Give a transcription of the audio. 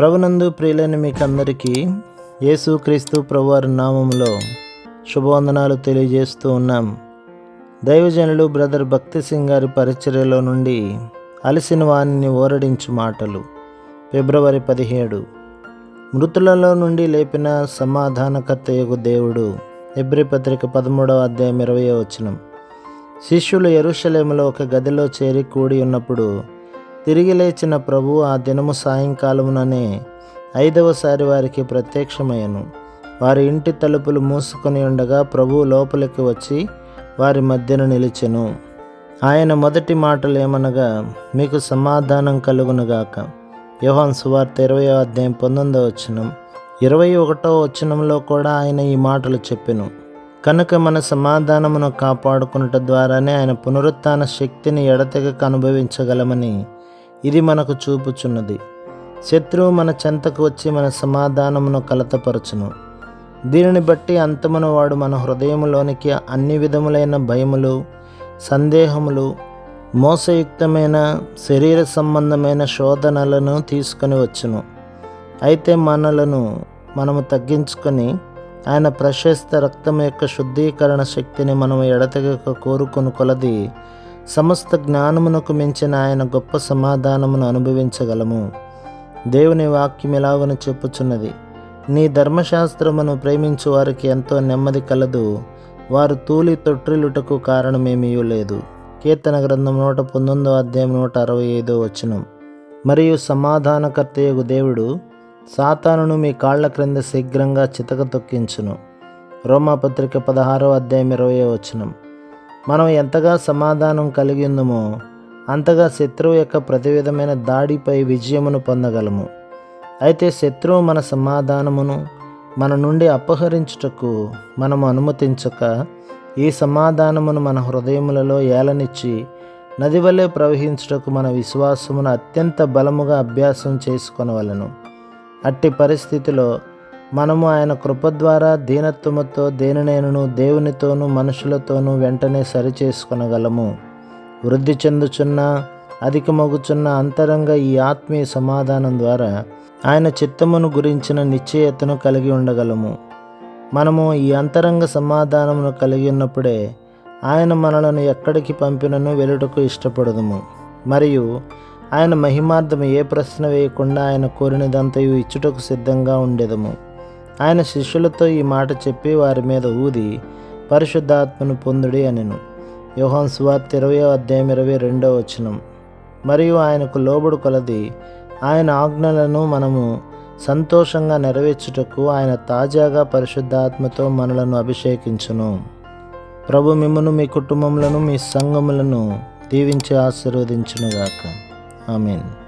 ప్రభునందు ప్రియులైన మీకందరికీ యేసుక్రీస్తు ప్రభువారి నామంలో శుభవందనాలు తెలియజేస్తూ ఉన్నాం. దైవజనులు బ్రదర్ భక్తి సింగ్ గారి పరిచర్యలో నుండి అలసిన వారిని ఓరడించు మాటలు. ఫిబ్రవరి పదిహేడు. మృతులలో నుండి లేపిన సమాధానకర్తయగు దేవుడు ఎబ్రి పత్రిక పదమూడవ అధ్యాయం ఇరవై వచనం. శిష్యులు ఎరుషలేములో ఒక గదిలో చేరి కూడి ఉన్నప్పుడు తిరిగి లేచిన ప్రభు ఆ దినము సాయంకాలముననే ఐదవసారి వారికి ప్రత్యక్షమయ్యను. వారి ఇంటి తలుపులు మూసుకొని ఉండగా ప్రభు లోపలికి వచ్చి వారి మధ్యన నిలిచెను. ఆయన మొదటి మాటలు ఏమనగా మీకు సమాధానం కలుగునుగాక యోహాన్ సువార్త ఇరవై అధ్యాయం పంతొమ్మిదో వచనం. ఇరవై ఒకటో వచనంలో కూడా ఆయన ఈ మాటలు చెప్పెను. కనుక మన సమాధానమును కాపాడుకున్నట ద్వారానే ఆయన పునరుత్థాన శక్తిని ఎడతెగక అనుభవించగలమని ఇది మనకు చూపుచున్నది. శత్రువు మన చెంతకు వచ్చి మన సమాధానమును కలతపరచును. దీనిని బట్టి అంతమున వాడు మన హృదయములోనికి అన్ని విధములైన భయములు సందేహములు మోసయుక్తమైన శరీర సంబంధమైన శోధనలను తీసుకొని వచ్చును. అయితే మనలను మనము తగ్గించుకొని ఆయన ప్రశస్త రక్తం యొక్క శుద్ధీకరణ శక్తిని మనం ఎడతెగక కోరుకుని కొలది సమస్త జ్ఞానమునకు మించిన ఆయన గొప్ప సమాధానమును అనుభవించగలము. దేవుని వాక్యం ఎలాగని చెప్పుచున్నది? నీ ధర్మశాస్త్రమును ప్రేమించు వారికి ఎంతో నెమ్మది కలదు. వారు తూలి తొట్టిల్లుటకు కారణమేమీయూ లేదు. కీర్తన గ్రంథం నూట పంతొమ్మిదో అధ్యాయం నూట అరవై ఐదో వచనం. మరియు సమాధానకర్తయగు దేవుడు సాతానును మీ కాళ్ళ క్రింద శీఘ్రంగా చితక తొక్కించును. రోమాపత్రిక పదహారో అధ్యాయం ఇరవై వచనం. మనం ఎంతగా సమాధానం కలిగి ఉందమో అంతగా శత్రువు యొక్క ప్రతి విధమైన దాడిపై విజయమును పొందగలము. అయితే శత్రువు మన సమాధానమును మన నుండి అపహరించుటకు మనము అనుమతించక ఈ సమాధానమును మన హృదయములలో ఏలనిచ్చి నది వలె ప్రవహించుటకు మన విశ్వాసమును అత్యంత బలముగా అభ్యాసం చేసుకొనవలను. అట్టి పరిస్థితిలో మనము ఆయన కృప ద్వారా దీనత్వముతో దేనినైనను దేవునితోనూ మనుషులతోనూ వెంటనే సరిచేసుకొనగలము. వృద్ధి చెందుచున్న అధికమగుచున్న అంతరంగ ఈ ఆత్మీయ సమాధానం ద్వారా ఆయన చిత్తమును గురించిన నిశ్చయతను కలిగి ఉండగలము. మనము ఈ అంతరంగ సమాధానమును కలిగి ఉన్నప్పుడే ఆయన మనలను ఎక్కడికి పంపినను వెలుటకు ఇష్టపడదుము. మరియు ఆయన మహిమార్థం ఏ ప్రశ్న వేయకుండా ఆయన కోరినదంతయు ఇచ్చుటకు సిద్ధంగా ఉండేదము. ఆయన శిష్యులతో ఈ మాట చెప్పి వారి మీద ఊది పరిశుద్ధాత్మను పొందుడి అనెను. యోహాన్ సువార్త ఇరవై అధ్యాయం ఇరవై రెండో వచనం. మరియు ఆయనకు లోబడు కొలది ఆయన ఆజ్ఞలను మనము సంతోషంగా నెరవేర్చుటకు ఆయన తాజాగా పరిశుద్ధాత్మతో మనలను అభిషేకించును. ప్రభు మిమ్మను మీ కుటుంబములను మీ సంఘములను దీవించి ఆశీర్వదించునుగాక. మీన్